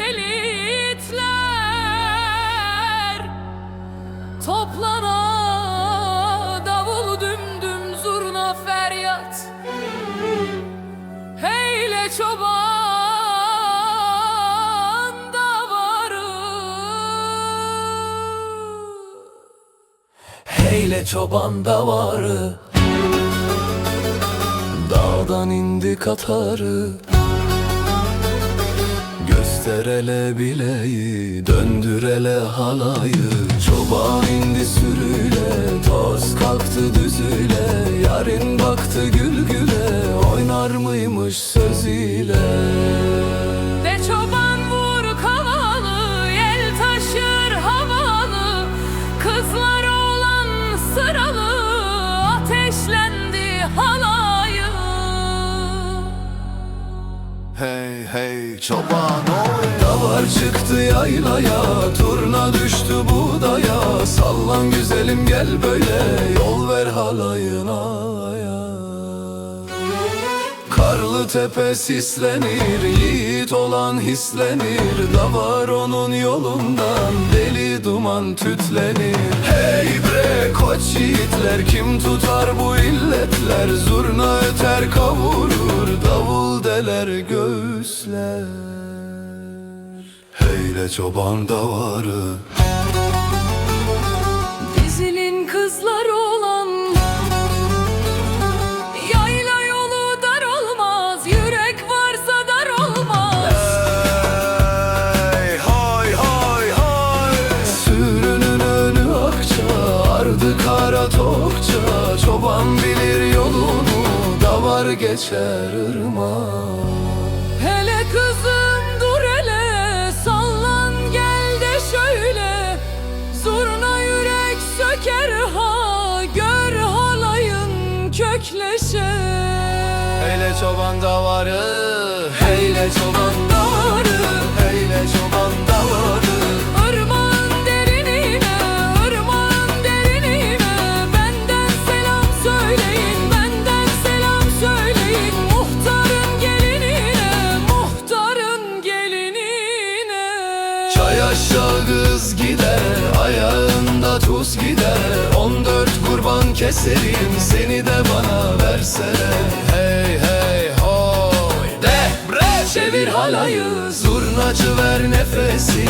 delitler Toplana davul dümdüm zurna feryat. Heyle çoban davarı. Heyle çoban davarı. Dağdan indi katarı. Göster ele bileği Döndür ele halayı. Çoban indi sürüyle Toz kalktı düzüyle. Yarın baktı gül güle Oynar mıymış sözüyle. De çoban vur kavalı Yel taşır havalı. Kızlar olan sıralı Ateşlendi halayı. Hey hey çoban Davar çıktı yaylaya Turna düştü buğdaya Sallan güzelim gel böyle Yol ver halayına. Karlı tepe sislenir Yiğit olan hislenir. Davar onun yolundan Deli duman tütlenir. Hey bre koç yiğitler Kim tutar bu illetler? Zurna öter kavurur Davul deler göğüsler Heyle çoban davarı. Dizilin kızları olan Yayla yolu dar olmaz Yürek varsa dar olmaz. Hey hay hay hay. Sürünün önü akça Ardı kara tokça. Çoban bilir yolunu Davar geçer ırmağa. Hele kızım çoban davarı Heyle çoban davarı Heyle çoban davarı. Irmağın derinine, ırmağın derinine Benden selam söyleyin, benden selam söyleyin. Muhtarın gelinine, muhtarın gelinine. Çay aşağı kız gider Ayağında tuz gider On dört kurban keserim Seni de bana versene Halayı Zurnacı ver nefesi